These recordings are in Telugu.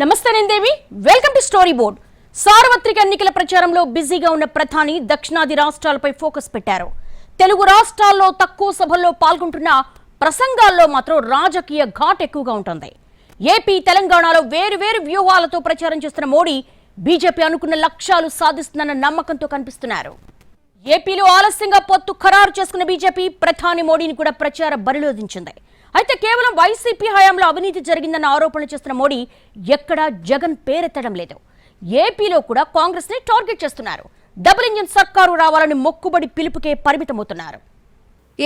నమస్తే Devi welcome to story board సార్వత్రిక ఎన్నికల ప్రచారంలో బిజీగా ఉన్న ప్రధాని దక్షిణాది రాష్ట్రాలపై ఫోకస్ పెట్టారు. తెలుగు రాష్ట్రాల్లో తక్కువ సభల్లో పాల్గొంటున్న ప్రసంగాల్లో మాత్రం రాజకీయ ఘాట్ ఎక్కువగా ఉంటుంది. ఏపీ తెలంగాణలో వేరు వేరు వ్యూహాలతో ప్రచారం చేస్తున్న మోడీ బీజేపీ అనుకున్న లక్ష్యాలు సాధిస్తుందన్న నమ్మకంతో కనిపిస్తున్నారు. ఏపీలో ఆలస్యంగా పొత్తు ఖరారు చేసుకున్న బీజేపీ ప్రధాని మోడీని కూడా ప్రచార బరిలో దించింది. అయితే కేవలం వైసీపీ హయాంలో అవినీతి జరిగిందన్న ఆరోపణలు చేస్తున్న మోడీ ఎక్కడా జగన్ పేరెత్తడం లేదు. ఏపీలో కూడా కాంగ్రెస్ని టార్గెట్ చేస్తున్నారు. డబుల్ ఇంజిన్ సర్కారు రావాలని మొక్కుబడి పిలుపుకే పరిమితమవుతున్నారు.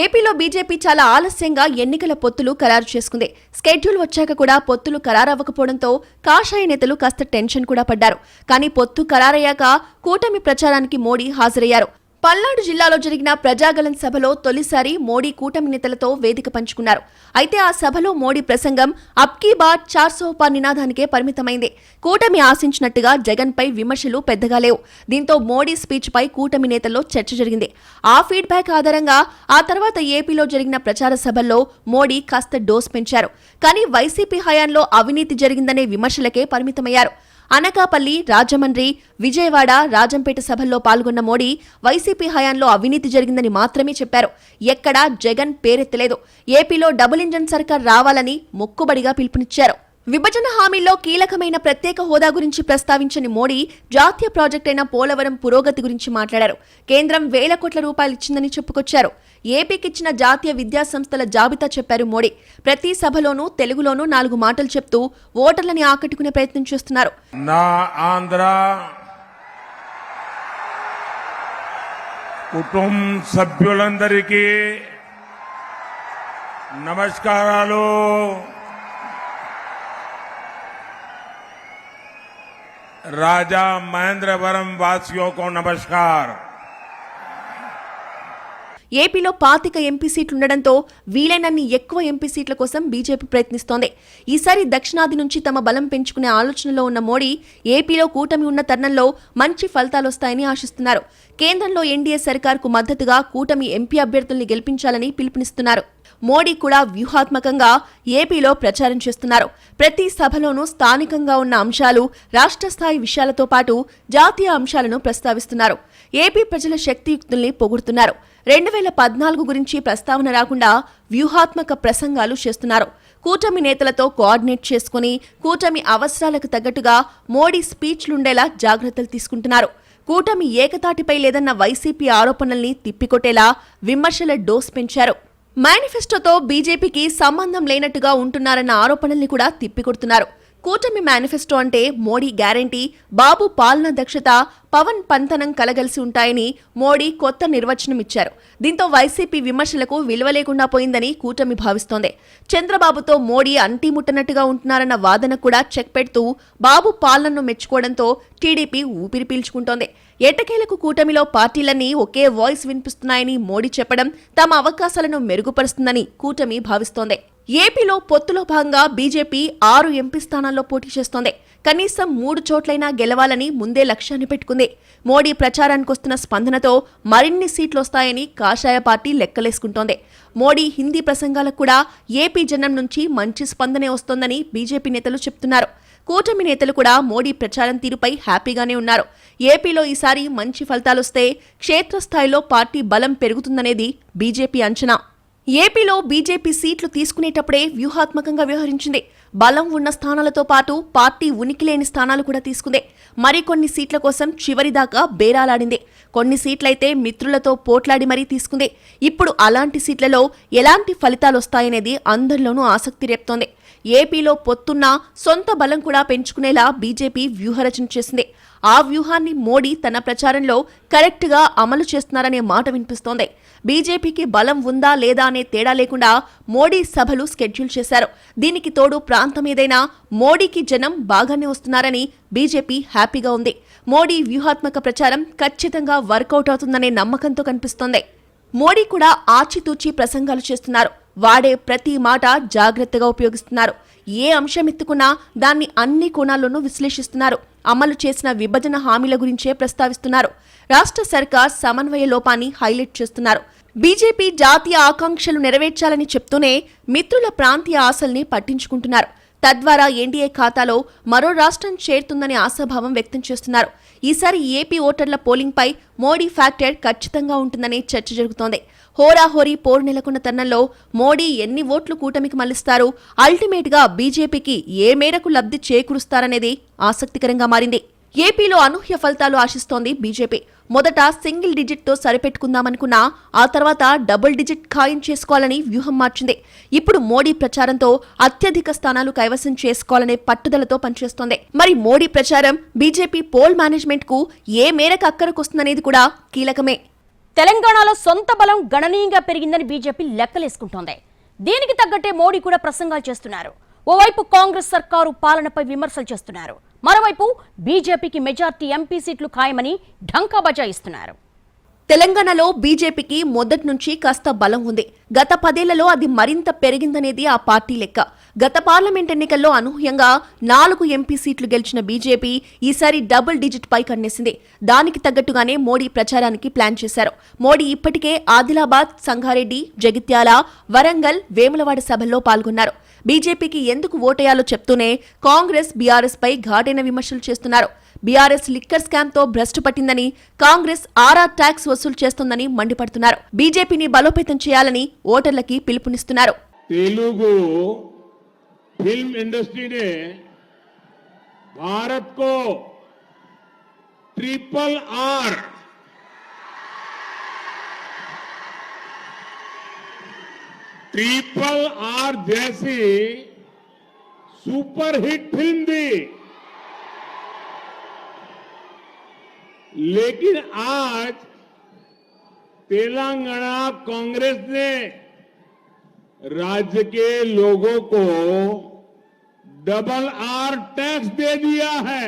ఏపీలో బీజేపీ చాలా ఆలస్యంగా ఎన్నికల పొత్తులు ఖరారు చేసుకుంది. స్కెడ్యూల్ వచ్చాక కూడా పొత్తులు ఖరారవ్వకపోవడంతో కాషాయ నేతలు కాస్త టెన్షన్ కూడా పడ్డారు. కానీ పొత్తు ఖరారయ్యాక కూటమి ప్రచారానికి మోడీ హాజరయ్యారు. పల్నాడు జిల్లాలో జరిగిన ప్రజాగలం సభలో తొలిసారి మోడీ కూటమి నేతలతో వేదిక పంచుకున్నారు. అయితే ఆ సభలో మోడీ ప్రసంగం అబ్కీ బార్ చార్ సోపార్ నినాదానికే పరిమితమైంది. కూటమి ఆశించినట్టుగా జగన్ పై విమర్శలు పెద్దగా లేవు. దీంతో మోడీ స్పీచ్ పై కూటమి నేతల్లో చర్చ జరిగింది. ఆ ఫీడ్బ్యాక్ ఆధారంగా ఆ తర్వాత ఏపీలో జరిగిన ప్రచార సభల్లో మోడీ కాస్త డోస్ పెంచారు. కానీ వైసీపీ హయాంలో అవినీతి జరిగిందనే విమర్శలకే పరిమితమయ్యారు. అనకాపల్లి రాజమండ్రి విజయవాడ రాజంపేట సభల్లో పాల్గొన్న మోడీ వైసీపీ హయాంలో అవినీతి జరిగిందని మాత్రమే చెప్పారు. ఎక్కడా జగన్ పేరెత్తలేదు. ఏపీలో డబుల్ ఇంజన్ సర్కార్ రావాలని మొక్కుబడిగా పిలుపునిచ్చారు. విభజన హామీల్లో కీలకమైన ప్రత్యేక హోదా గురించి ప్రస్తావించని మోడీ జాతీయ ప్రాజెక్టైన పోలవరం పురోగతి గురించి మాట్లాడారు. కేంద్రం వేల కోట్ల రూపాయలు ఇచ్చిందని చెప్పుకొచ్చారు. ఏపీకిచ్చిన జాతీయ విద్యా సంస్థల జాబితా చెప్పారు మోడీ. ప్రతి సభలోనూ తెలుగులోనూ నాలుగు మాటలు చెప్తూ ఓటర్లని ఆకట్టుకునే ప్రయత్నం చేస్తున్నారు. నా ఆంధ్ర కుటుంబ సభ్యులందరికీ నమస్కారాలు. राजा महेंद्रवरम वासियों को नमस्कार ఏపీలో పాతిక ఎంపీ సీట్లుండడంతో వీలైనన్ని ఎక్కువ ఎంపీ సీట్ల కోసం బీజేపీ ప్రయత్నిస్తోంది ఈసారి దక్షిణాది నుంచి తమ బలం పెంచుకునే ఆలోచనలో ఉన్న మోడీ ఏపీలో కూటమి ఉన్న తరుణంలో మంచి ఫలితాలొస్తాయని ఆశిస్తున్నారు కేంద్రంలో ఎన్డీఏ సర్కార్కు మద్దతుగా కూటమి ఎంపీ అభ్యర్థుల్ని గెలిపించాలని పిలుపునిస్తున్నారు మోడీ కూడా వ్యూహాత్మకంగా ఏపీలో ప్రచారం చేస్తున్నారు. ప్రతి సభలోనూ స్థానికంగా ఉన్న అంశాలు రాష్ట్ర స్థాయి విషయాలతో పాటు జాతీయ అంశాలను ప్రస్తావిస్తున్నారు. ఏపీ ప్రజల శక్తియుక్తుల్ని పొగుడుతున్నారు. రెండు వేల పద్నాలుగు గురించి ప్రస్తావన రాకుండా వ్యూహాత్మక ప్రసంగాలు చేస్తున్నారు. కూటమి నేతలతో కోఆర్డినేట్ చేసుకుని కూటమి అవసరాలకు తగ్గట్టుగా మోడీ స్పీచ్లుండేలా జాగ్రత్తలు తీసుకుంటున్నారు. కూటమి ఏకతాటిపై లేదన్న వైసీపీ ఆరోపణల్ని తిప్పికొట్టేలా విమర్శల డోస్ పెంచారు. మేనిఫెస్టోతో బీజేపీకి సంబంధం లేనట్టుగా ఉంటున్నారన్న ఆరోపణల్ని కూడా తిప్పికొడుతున్నారు. కూటమి మేనిఫెస్టో అంటే మోడీ గ్యారంటీ బాబు పాలన దక్షత పవన్ పంతనం కలగలిసి ఉంటాయని మోడీ కొత్త నిర్వచనం ఇచ్చారు దీంతో వైసీపీ విమర్శలకు విలువ లేకుండా పోయిందని కూటమి భావిస్తోంది. చంద్రబాబుతో మోడీ అంటిముట్టనట్టుగా ఉంటున్నారన్న వాదన కూడా చెక్ పెడుతూ బాబు పాలనను మెచ్చుకోవడంతో టీడీపీ ఊపిరి పీల్చుకుంటోంది. ఎటకేలకు కూటమిలో పార్టీలన్నీ ఒకే వాయిస్ వినిపిస్తున్నాయని మోడీ చెప్పడం తమ అవకాశాలను మెరుగుపరుస్తుందని కూటమి భావిస్తోంది. ఏపీలో పొత్తులో భాగంగా బీజేపీ ఆరు ఎంపీ స్థానాల్లో పోటీ చేస్తోంది. కనీసం మూడు చోట్లైనా గెలవాలని ముందే లక్ష్యాన్ని పెట్టుకుంది. మోడీ ప్రచారానికి వస్తున్న స్పందనతో మరిన్ని సీట్లు వస్తాయని కాషాయ పార్టీ లెక్కలేసుకుంటోంది. మోడీ హిందీ ప్రసంగాలకు కూడా ఏపీ జనం నుంచి మంచి స్పందనే వస్తోందని బీజేపీ నేతలు చెప్తున్నారు. కూటమి నేతలు కూడా మోడీ ప్రచారం తీరుపై హ్యాపీగానే ఉన్నారు. ఏపీలో ఈసారి మంచి ఫలితాలొస్తే క్షేత్రస్థాయిలో పార్టీ బలం పెరుగుతుందనేది బీజేపీ అంచనా. ఏపీలో బీజేపీ సీట్లు తీసుకునేటప్పుడే వ్యూహాత్మకంగా వ్యవహరించింది. బలం ఉన్న స్థానాలతో పాటు పార్టీ ఉనికి లేని స్థానాలు కూడా తీసుకుంది. మరికొన్ని సీట్ల కోసం చివరిదాకా బేరాలాడింది. కొన్ని సీట్లయితే మిత్రులతో పోట్లాడి మరీ తీసుకుంది. ఇప్పుడు అలాంటి సీట్లలో ఎలాంటి ఫలితాలు వస్తాయనేది అందరిలోనూ ఆసక్తి రేపుతోంది. ఏపీలో పొత్తున్న సొంత బలం కూడా పెంచుకునేలా బీజేపీ వ్యూహరచన చేసింది. ఆ వ్యూహాన్ని మోడీ తన ప్రచారంలో కరెక్ట్గా అమలు చేస్తున్నారనే మాట వినిపిస్తోంది. బీజేపీకి బలం ఉందా లేదా అనే తేడా లేకుండా మోడీ సభలు స్కెడ్యూల్ చేశారు. దీనికి తోడు ప్రాంతం ఏదైనా మోడీకి జనం బాగానే వస్తున్నారని బీజేపీ హ్యాపీగా ఉంది. మోడీ వ్యూహాత్మక ప్రచారం ఖచ్చితంగా వర్కౌట్ అవుతుందనే నమ్మకంతో కనిపిస్తోంది. మోడీ కూడా ఆచితూచి ప్రసంగాలు చేస్తున్నారు. వాడే ప్రతి మాట జాగ్రత్తగా ఉపయోగిస్తున్నారు. ఏ అంశం ఎత్తుకున్నా దాన్ని అన్ని కోణాల్లోనూ విశ్లేషిస్తున్నారు. అమలు చేసిన విభజన హామీల గురించే ప్రస్తావిస్తున్నారు. రాష్ట్ర సర్కార్ సమన్వయ లోపాన్ని హైలైట్ చేస్తున్నారు. బీజేపీ జాతీయ ఆకాంక్షలు నెరవేర్చాలని చెప్తూనే మిత్రుల ప్రాంతీయ ఆశల్ని పట్టించుకుంటున్నారు. తద్వారా ఎన్డీఏ ఖాతాలో మరో రాష్ట్రం చేరుతుందని ఆశాభావం వ్యక్తం చేస్తున్నారు. ఈసారి ఏపీ ఓటర్ల పోలింగ్పై మోడీ ఫ్యాక్టర్ ఖచ్చితంగా ఉంటుందనే చర్చ జరుగుతోంది. హోరాహోరీ పోరు నెలకొన్న తరుణంలో మోడీ ఎన్ని ఓట్లు కూటమికి మళ్ళిస్తారు? అల్టిమేట్గా బీజేపీకి ఏ మేరకు లబ్ధి చేకూరుస్తారనేది ఆసక్తికరంగా మారింది. ఏపీలో అనూహ్య ఫలితాలు ఆశిస్తోంది బీజేపీ. మొదట సింగిల్ డిజిట్తో సరిపెట్టుకుందామనుకున్నా ఆ తర్వాత డబుల్ డిజిట్ ఖాయం చేసుకోవాలని వ్యూహం మార్చింది. ఇప్పుడు మోడీ ప్రచారంతో అత్యధిక స్థానాలు కైవసం చేసుకోవాలనే పట్టుదలతో పనిచేస్తోంది. మరి మోడీ ప్రచారం బీజేపీ పోల్ మేనేజ్మెంట్కు ఏ మేరకు అక్కరకొస్తుందనేది కూడా కీలకమే. తెలంగాణలో సొంత బలం గణనీయంగా పెరిగిందని బీజేపీ లెక్కలేసుకుంటోంది. దీనికి తగ్గట్టే మోడీ కూడా ప్రసంగాలు చేస్తున్నారు. ఓవైపు కాంగ్రెస్ సర్కారు పాలనపై విమర్శలు చేస్తున్నారు. మరోవైపు బీజేపీకి మెజార్టీ ఎంపీ సీట్లు ఖాయమని ఢంకా బజాయిస్తున్నారు తెలంగాణలో బీజేపీకి మొదటి నుంచి కాస్త బలం ఉంది. గత పదేళ్ళలో అది మరింత పెరిగిందనేది ఆ పార్టీ లెక్క. గత పార్లమెంట్ ఎన్నికల్లో అనూహ్యంగా నాలుగు ఎంపీ సీట్లు గెలిచిన బీజేపీ ఈసారి డబుల్ డిజిట్ పై కన్నేసింది. దానికి తగ్గట్టుగానే మోడీ ప్రచారానికి ప్లాన్ చేశారు. మోడీ ఇప్పటికే ఆదిలాబాద్ సంగారెడ్డి జగిత్యాల వరంగల్ వేములవాడ సభల్లో పాల్గొన్నారు. బీజేపీకి ఎందుకు ఓటేయాలో చెప్తూనే కాంగ్రెస్ బీఆర్ఎస్ పై ఘాటైన విమర్శలు చేస్తున్నారు. బీఆర్ఎస్ లిక్కర్ స్కామ్తో భ్రష్టు పట్టిందని కాంగ్రెస్ ఆరా ట్యాక్స్ వసూలు చేస్తోందని మండిపడుతున్నారు. బీజేపీని బలోపేతం చేయాలని ఓటర్లకి పిలుపునిస్తున్నారు. తెలుగు फ़िल्म इंडस्ट्री ने भारत को ट्रिपल आर ट्रिपल आर जैसी सुपरहिट फ़िल्म दी। लेकिन आज तेलंगाना कांग्रेस ने राज्य के लोगों को డబల్ ఆర్ ట్యాక్స్ దే దియా హై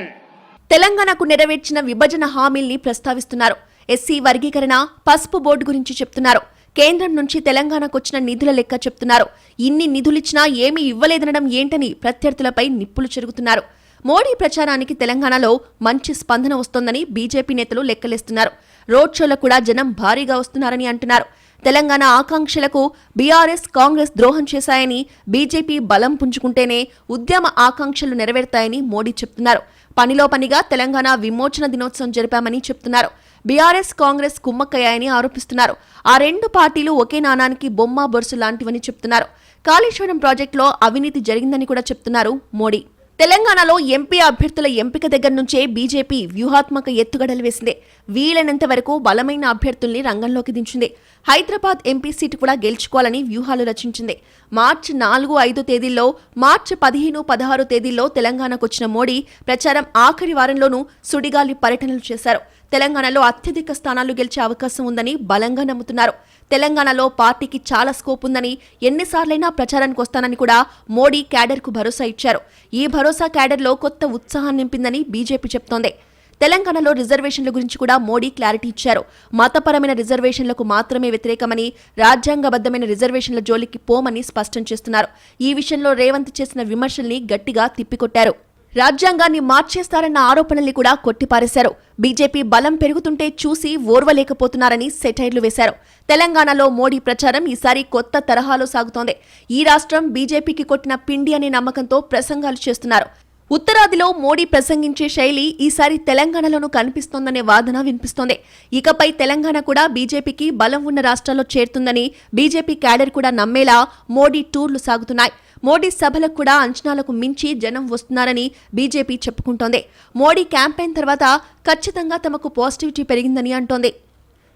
తెలంగాణకు నెరవేర్చిన విభజన హామీల్ని ప్రస్తావిస్తున్నారు. ఎస్సీ వర్గీకరణ పసుపు బోర్డు గురించి చెప్తున్నారు. కేంద్రం నుంచి తెలంగాణకు వచ్చిన నిధుల లెక్క చెప్తున్నారు. ఇన్ని నిధులిచ్చినా ఏమీ ఇవ్వలేదనడం ఏంటని ప్రత్యర్థులపై నిప్పులు చెరుగుతున్నారు. మోడీ ప్రచారానికి తెలంగాణలో మంచి స్పందన వస్తోందని బీజేపీ నేతలు లెక్కలేస్తున్నారు. రోడ్ షోలో కూడా జనం భారీగా వస్తున్నారని అంటున్నారు. తెలంగాణ ఆకాంక్షలకు బీఆర్ఎస్ కాంగ్రెస్ ద్రోహం చేశాయని బీజేపీ బలం పుంజుకుంటేనే ఉద్యమ ఆకాంక్షలు నెరవేరుతాయని మోడీ చెప్తున్నారు. పనిలో పనిగా తెలంగాణ విమోచన దినోత్సవం జరిపామని చెప్తున్నారు. బీఆర్ఎస్ కాంగ్రెస్ కుమ్మక్కయ్యాయని ఆరోపిస్తున్నారు. ఆ రెండు పార్టీలు ఒకే నాణానికి బొమ్మ బొరుసు లాంటివని చెప్తున్నారు. కాళేశ్వరం ప్రాజెక్టులో అవినీతి జరిగిందని కూడా చెప్తున్నారు మోడీ. తెలంగాణలో ఎంపీ అభ్యర్థుల ఎంపిక దగ్గర నుంచే బీజేపీ వ్యూహాత్మక ఎత్తుగడలు వేసింది. వీలైనంత వరకు బలమైన అభ్యర్థుల్ని రంగంలోకి దించింది. హైదరాబాద్ ఎంపీ సీటు కూడా గెలుచుకోవాలని వ్యూహాలు రచించింది. మార్చి నాలుగు ఐదు తేదీల్లో మార్చి పదిహేను పదహారు తేదీల్లో తెలంగాణకు వచ్చిన మోడీ ప్రచారం ఆఖరి వారంలోనూ సుడిగాలి పర్యటనలు చేశారు. తెలంగాణలో అత్యధిక స్థానాలు గెలిచే అవకాశం ఉందని బలంగా నమ్ముతున్నారు. తెలంగాణలో పార్టీకి చాలా స్కోప్ ఉందని ఎన్నిసార్లైనా ప్రచారానికి వస్తానని కూడా మోడీ క్యాడర్కు భరోసా ఇచ్చారు. ఈ భరోసా క్యాడర్లో కొత్త ఉత్సాహం నింపిందని బీజేపీ చెప్తోంది. తెలంగాణలో రిజర్వేషన్ల గురించి కూడా మోడీ క్లారిటీ ఇచ్చారు. మతపరమైన రిజర్వేషన్లకు మాత్రమే వ్యతిరేకమని రాజ్యాంగబద్ధమైన రిజర్వేషన్ల జోలికి పోమని స్పష్టం చేస్తున్నారు. ఈ విషయంలో రేవంత్ చేసిన విమర్శల్ని గట్టిగా తిప్పికొట్టారు. రాజ్యాంగాన్ని మార్చేస్తారన్న ఆరోపణల్ని కూడా కొట్టిపారేశారు. బీజేపీ బలం పెరుగుతుంటే చూసి ఓర్వలేకపోతున్నారని సెటైర్లు వేశారు. తెలంగాణలో మోడీ ప్రచారం ఈసారి కొత్త తరహాలో సాగుతోంది. ఈ రాష్ట్రం బీజేపీకి కొట్టిన పిండి అనే నమ్మకంతో ప్రసంగాలు చేస్తున్నారు. ఉత్తరాదిలో మోడీ ప్రసంగించే శైలి ఈసారి తెలంగాణలోనూ కనిపిస్తోందనే వాదన వినిపిస్తోంది. ఇకపై తెలంగాణ కూడా బీజేపీకి బలం ఉన్న రాష్ట్రాల్లో చేరుతుందని బీజేపీ క్యాడర్ కూడా నమ్మేలా మోడీ టూర్లు సాగుతున్నాయి. మోడీ సభలకు కూడా అంచనాలకు మించి జనం వస్తున్నారని బీజేపీ చెప్పుకుంటోంది. మోడీ క్యాంపెయిన్ తర్వాత ఖచ్చితంగా తమకు పాజిటివిటీ పెరిగిందని అంటోంది.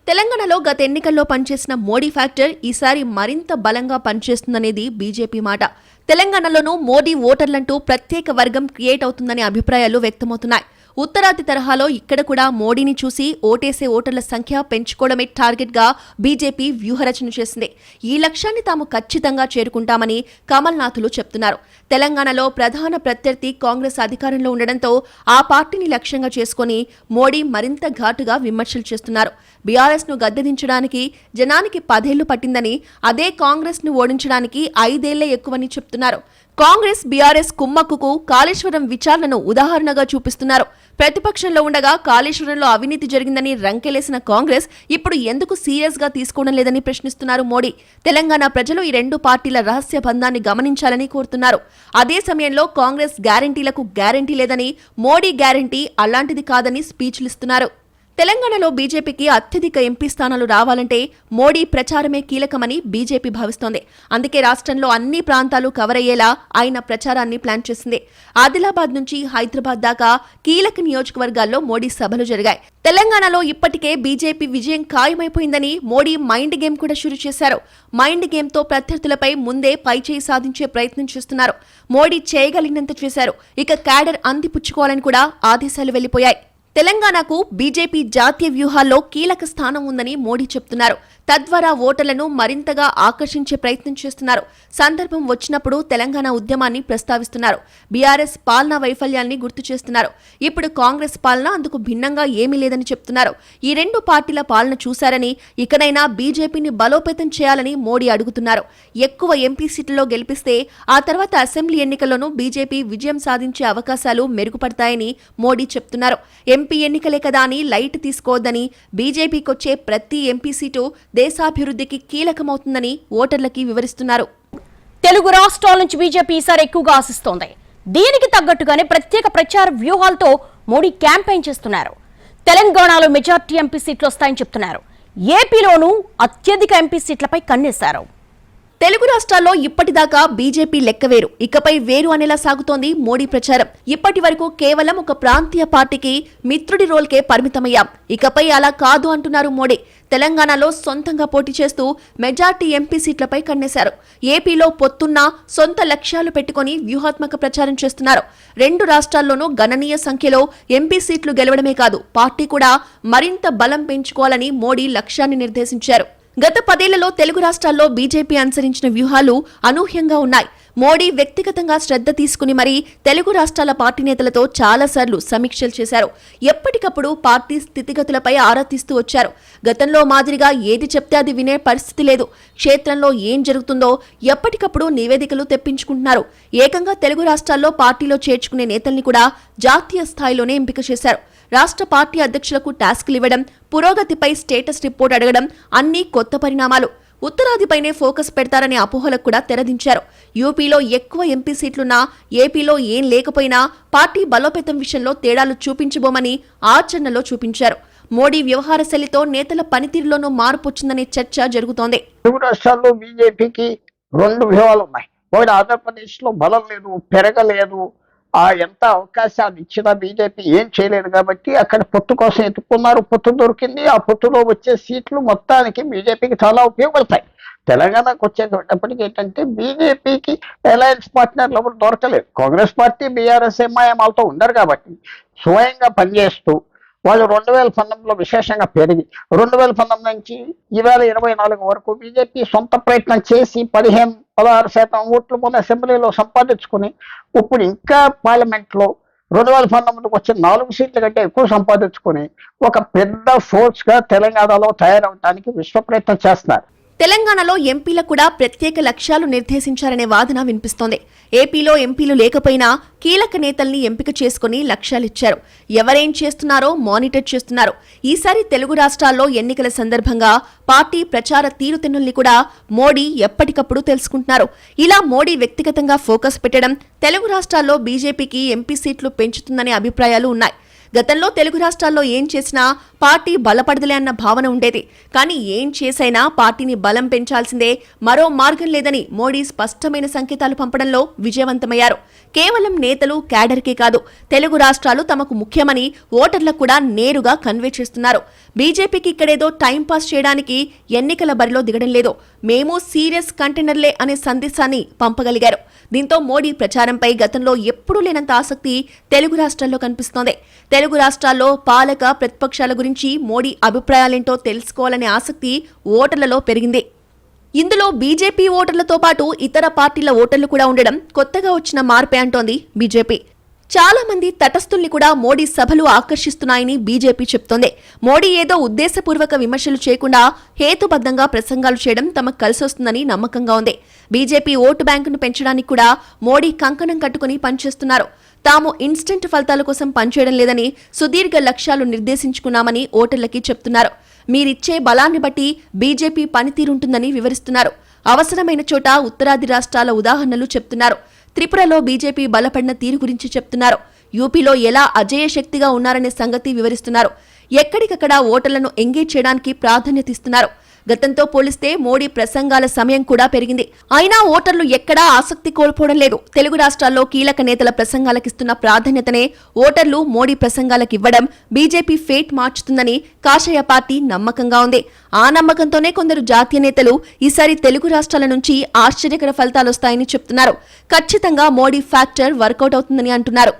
తెలంగాణలో గత ఎన్నికల్లో పనిచేసిన మోడీ ఫ్యాక్టర్ ఈసారి మరింత బలంగా పనిచేస్తుందనేది బీజేపీ మాట. తెలంగాణలోనూ మోడీ ఓటర్లంటూ ప్రత్యేక వర్గం క్రియేట్ అవుతుందనే అభిప్రాయాలు వ్యక్తమవుతున్నాయి. ఉత్తరాది తరహాలో ఇక్కడ కూడా మోడీని చూసి ఓటేసే ఓటర్ల సంఖ్య పెంచుకోవడమే టార్గెట్గా బీజేపీ వ్యూహరచన చేసింది. ఈ లక్ష్యాన్ని తాము ఖచ్చితంగా చేరుకుంటామని కమల్నాథులు చెప్తున్నారు. తెలంగాణలో ప్రధాన ప్రత్యర్థి కాంగ్రెస్ అధికారంలో ఉండడంతో ఆ పార్టీని లక్ష్యంగా చేసుకుని మోడీ మరింత ఘాటుగా విమర్శలు చేస్తున్నారు. బీఆర్ఎస్ను గద్దెదించడానికి జనానికి పదేళ్ళు పట్టిందని అదే కాంగ్రెస్ను ఓడించడానికి ఐదేళ్ళే ఎక్కువని చెప్తున్నారు. కాంగ్రెస్ బీఆర్ఎస్ కుమ్మక్కుకు కాళేశ్వరం విచారణను ఉదాహరణగా చూపిస్తున్నారు. ప్రతిపక్షంలో ఉండగా కాళేశ్వరంలో అవినీతి జరిగిందని రంకెలేసిన కాంగ్రెస్ ఇప్పుడు ఎందుకు సీరియస్గా తీసుకోవడం లేదని ప్రశ్నిస్తున్నారు మోడీ. తెలంగాణ ప్రజలు ఈ రెండు పార్టీల రహస్య బంధాన్ని గమనించాలని కోరుతున్నారు. అదే సమయంలో కాంగ్రెస్ గ్యారంటీలకు గ్యారంటీ లేదని మోడీ గ్యారంటీ అలాంటిది కాదని స్పీచ్లిస్తున్నారు తెలంగాణలో బీజేపీకి అత్యధిక ఎంపీ స్థానాలు రావాలంటే మోడీ ప్రచారమే కీలకమని బీజేపీ భావిస్తోంది. అందుకే రాష్ట్రంలో అన్ని ప్రాంతాలు కవర్ అయ్యేలా ఆయన ప్రచారాన్ని ప్లాన్ చేసింది. ఆదిలాబాద్ నుంచి హైదరాబాద్ దాకా కీలక నియోజకవర్గాల్లో మోడీ సభలు జరిగాయి. తెలంగాణలో ఇప్పటికే బీజేపీ విజయం ఖాయమైపోయిందని మోడీ మైండ్ గేమ్ కూడా షురు చేశారు. మైండ్ గేమ్తో ప్రత్యర్థులపై ముందే పైచేయి సాధించే ప్రయత్నం చేస్తున్నారు. మోడీ చేయగలిగినంత చేశారు. ఇక క్యాడర్ అందిపుచ్చుకోవాలని కూడా ఆదేశాలు వెళ్ళిపోయాయి తెలంగాణకు బీజేపీ జాతీయ వ్యూహాల్లో కీలక స్థానం ఉందని మోడీ చెప్తున్నారు. తద్వారా ఓటర్లను మరింతగా ఆకర్షించే ప్రయత్నం చేస్తున్నారు. సందర్భం వచ్చినప్పుడు తెలంగాణ ఉద్యమాన్ని ప్రస్తావిస్తున్నారు. బీఆర్ఎస్ పాలనా వైఫల్యాన్ని గుర్తు చేస్తున్నారు. ఇప్పుడు కాంగ్రెస్ పాలన అందుకు భిన్నంగా ఏమీ లేదని చెప్తున్నారు. ఈ రెండు పార్టీల పాలన చూశారని ఇకనైనా బీజేపీని బలోపేతం చేయాలని మోడీ అడుగుతున్నారు. ఎక్కువ ఎంపీ సీట్లలో గెలిపిస్తే ఆ తర్వాత అసెంబ్లీ ఎన్నికల్లోనూ బీజేపీ విజయం సాధించే అవకాశాలు మెరుగుపడతాయని మోడీ చెప్తున్నారు. ఎంపీ ఎన్నికలే కదా అని లైట్ తీసుకోవద్దని బీజేపీకొచ్చే ప్రతి ఎంపీ సీటు దేశాభివృద్ధికి కీలకమవుతుందని ఓటర్లకి వివరిస్తున్నారు. తెలుగు రాష్ట్రాల నుంచి బీజేపీ ఈసారి ఎక్కువగా ఆశిస్తోంది. దీనికి తగ్గట్టుగానే ప్రత్యేక ప్రచార వ్యూహాలతో మోడీ క్యాంపెయిన్ చేస్తున్నారు. తెలంగాణలో మెజార్టీ ఎంపీ సీట్లు వస్తాయని చెప్తున్నారు. ఏపీలోనూ అత్యధిక ఎంపీ సీట్లపై కన్నేశారు. తెలుగు రాష్ట్రాల్లో ఇప్పటిదాకా బీజేపీ లెక్కవేరు ఇకపై వేరు అనేలా సాగుతోంది మోడీ ప్రచారం. ఇప్పటి వరకు కేవలం ఒక ప్రాంతీయ పార్టీకి మిత్రుడి రోల్కే పరిమితమయ్యాం. ఇకపై అలా కాదు అంటున్నారు మోడీ. తెలంగాణలో సొంతంగా పోటీ చేస్తూ మెజార్టీ ఎంపీ సీట్లపై కన్నేశారు. ఏపీలో పొత్తున్నా సొంత లక్ష్యాలు పెట్టుకుని వ్యూహాత్మక ప్రచారం చేస్తున్నారు. రెండు రాష్ట్రాల్లోనూ గణనీయ సంఖ్యలో ఎంపీ సీట్లు గెలవడమే కాదు పార్టీ కూడా మరింత బలం పెంచుకోవాలని మోడీ లక్ష్యాన్ని నిర్దేశించారు. గత పదేళ్ళలో తెలుగు రాష్ట్రాల్లో బీజేపీ అనుసరించిన వ్యూహాలు అనూహ్యంగా ఉన్నాయి. మోడీ వ్యక్తిగతంగా శ్రద్ధ తీసుకుని మరీ తెలుగు రాష్ట్రాల పార్టీ నేతలతో చాలాసార్లు సమీక్షలు చేశారు. ఎప్పటికప్పుడు పార్టీ స్థితిగతులపై ఆరా తీస్తూ వచ్చారు. గతంలో మాదిరిగా ఏది చెప్తే అది వినే పరిస్థితి లేదు. క్షేత్రంలో ఏం జరుగుతుందో ఎప్పటికప్పుడు నివేదికలు తెప్పించుకుంటున్నారు. ఏకంగా తెలుగు రాష్ట్రాల్లో పార్టీలో చేర్చుకునే నేతల్ని కూడా జాతీయ స్థాయిలోనే ఎంపిక చేశారు. రాష్ట్ర పార్టీ అధ్యక్షులకు టాస్క్లు ఇవ్వడం పురోగతిపై స్టేటస్ రిపోర్ట్ అడగడం అన్నీ కొత్త పరిణామాలు. ఉత్తరాదిపైనే ఫోకస్ పెడతారనే అపోహలకు కూడా తెరదించారు. యూపీలో ఎక్కువ ఎంపీ సీట్లున్నా ఏపీలో ఏం లేకపోయినా పార్టీ బలోపేతం విషయంలో తేడాలు చూపించబోమని ఆచరణలో చూపించారు. మోడీ వ్యవహార శైలితో నేతల పనితీరులోనూ మార్పు వచ్చిందనే చర్చ జరుగుతోంది. తెలుగు రాష్ట్రాల్లో బీజేపీకి రెండు వ్యూహాలు ఉన్నాయి. ఒకటి ఆంధ్రప్రదేశ్లో బలం లేదు పెరగలేదు. ఆ ఎంత అవకాశాన్ని ఇచ్చినా బీజేపీ ఏం చేయలేదు కాబట్టి అక్కడ పొత్తు కోసం ఎత్తుకున్నారు. పొత్తు దొరికింది. ఆ పొత్తులో వచ్చే సీట్లు మొత్తానికి బీజేపీకి చాలా ఉపయోగపడతాయి. తెలంగాణకు వచ్చేటప్పటికి ఏంటంటే బీజేపీకి అలయన్స్ పార్ట్నర్లు ఎవరు దొరకలేదు. కాంగ్రెస్ పార్టీ బీఆర్ఎస్ ఎంఐఎం వాళ్ళతో ఉండరు కాబట్టి స్వయంగా పనిచేస్తూ వాళ్ళు రెండు వేల పంతొమ్మిదిలో విశేషంగా పెరిగి రెండు వేల పంతొమ్మిది నుంచి ఈవేళ ఇరవై నాలుగు వరకు బీజేపీ సొంత ప్రయత్నం చేసి పదిహేను పదహారు శాతం ఓట్లు మొన్న అసెంబ్లీలో సంపాదించుకుని ఇప్పుడు ఇంకా పార్లమెంట్లో రెండు వేల పంతొమ్మిదికి వచ్చిన నాలుగు సీట్ల కంటే ఎక్కువ సంపాదించుకుని ఒక పెద్ద ఫోర్స్గా తెలంగాణలో తయారవడానికి విశ్వ ప్రయత్నం చేస్తున్నారు. తెలంగాణలో ఎంపీల కూడా ప్రత్యేక లక్ష్యాలు నిర్దేశించారనే వాదన వినిపిస్తోంది. ఏపీలో ఎంపీలు లేకపోయినా కీలక నేతల్ని ఎంపిక చేసుకుని లక్ష్యాలిచ్చారు. ఎవరేం చేస్తున్నారో మానిటర్ చేస్తున్నారు. ఈసారి తెలుగు రాష్ట్రాల్లో ఎన్నికల సందర్భంగా పార్టీ ప్రచార తీరుతెన్నుల్ని కూడా మోడీ ఎప్పటికప్పుడు తెలుసుకుంటున్నారు. ఇలా మోడీ వ్యక్తిగతంగా ఫోకస్ పెట్టడం తెలుగు రాష్ట్రాల్లో బీజేపీకి ఎంపీ సీట్లు పెంచుతుందనే అభిప్రాయాలు ఉన్నాయి. గతంలో తెలుగు రాష్ట్రాల్లో ఏం చేసినా పార్టీ బలపడదులే అన్న భావన ఉండేది. కానీ ఏం చేసైనా పార్టీని బలం పెంచాల్సిందే మరో మార్గం లేదని మోడీ స్పష్టమైన సంకేతాలు పంపడంలో విజయవంతమయ్యారు. కేవలం నేతలు క్యాడర్కే కాదు తెలుగు రాష్ట్రాలు తమకు ముఖ్యమని ఓటర్లకు కూడా నేరుగా కన్వే చేస్తున్నారు. బీజేపీకి ఇక్కడేదో టైంపాస్ చేయడానికి ఎన్నికల బరిలో దిగడం లేదు. మేము సీరియస్ కంటైనర్లే అనే సందేశాన్ని పంపగలిగారు. దీంతో మోడీ ప్రచారంపై గతంలో ఎప్పుడూ లేనంత ఆసక్తి తెలుగు రాష్ట్రాల్లో కనిపిస్తోంది. తెలుగు రాష్ట్రాల్లో పాలక ప్రతిపక్షాల గురించి మోడీ అభిప్రాయాలేంటో తెలుసుకోవాలనే ఆసక్తి ఓటర్లలో పెరిగింది. ఇందులో బీజేపీ ఓటర్లతో పాటు ఇతర పార్టీల ఓటర్లు కూడా ఉండడం కొత్తగా వచ్చిన మార్పే అంటోంది బీజేపీ. చాలా మంది తటస్థుల్ని కూడా మోడీ సభలు ఆకర్షిస్తున్నాయని బీజేపీ చెప్తోంది. మోడీ ఏదో ఉద్దేశపూర్వక విమర్శలు చేయకుండా హేతుబద్ధంగా ప్రసంగాలు చేయడం తమకు కలిసొస్తుందని నమ్మకంగా ఉంది. బీజేపీ ఓటు బ్యాంకును పెంచడానికి కూడా మోడీ కంకణం కట్టుకుని పనిచేస్తున్నారు. తాము ఇన్స్టెంట్ ఫలితాల కోసం పనిచేయడం లేదని సుదీర్ఘ లక్ష్యాలు నిర్దేశించుకున్నామని ఓటర్లకి చెప్తున్నారు. మీరిచ్చే బలాన్ని బట్టి బీజేపీ పనితీరుంటుందని వివరిస్తున్నారు. అవసరమైన చోట ఉత్తరాది రాష్ట్రాల ఉదాహరణలు చెప్తున్నారు. త్రిపురలో బీజేపీ బలపడిన తీరు గురించి చెప్తున్నారు. యూపీలో ఎలా అజేయ శక్తిగా ఉన్నారనే సంగతి వివరిస్తున్నారు. ఎక్కడికక్కడ ఓటర్లను ఎంగేజ్ చేయడానికి ప్రాధాన్యత ఇస్తున్నారు. గతంతో పోలిస్తే మోడీ ప్రసంగాల సమయం కూడా పెరిగింది. అయినా ఓటర్లు ఎక్కడా ఆసక్తి కోల్పోవడం లేదు. తెలుగు రాష్ట్రాల్లో కీలక నేతల ప్రసంగాలకిస్తున్న ప్రాధాన్యతనే ఓటర్లు మోడీ ప్రసంగాలకివ్వడం బీజేపీ ఫేట్ మార్చుతుందని కాషాయ పార్టీ నమ్మకంగా ఉంది. ఆ నమ్మకంతోనే కొందరు జాతీయ నేతలు ఈసారి తెలుగు రాష్ట్రాల నుంచి ఆశ్చర్యకర ఫలితాలొస్తాయని చెప్తున్నారు. ఖచ్చితంగా మోడీ ఫ్యాక్టర్ వర్కౌట్ అవుతుందని అంటున్నారు.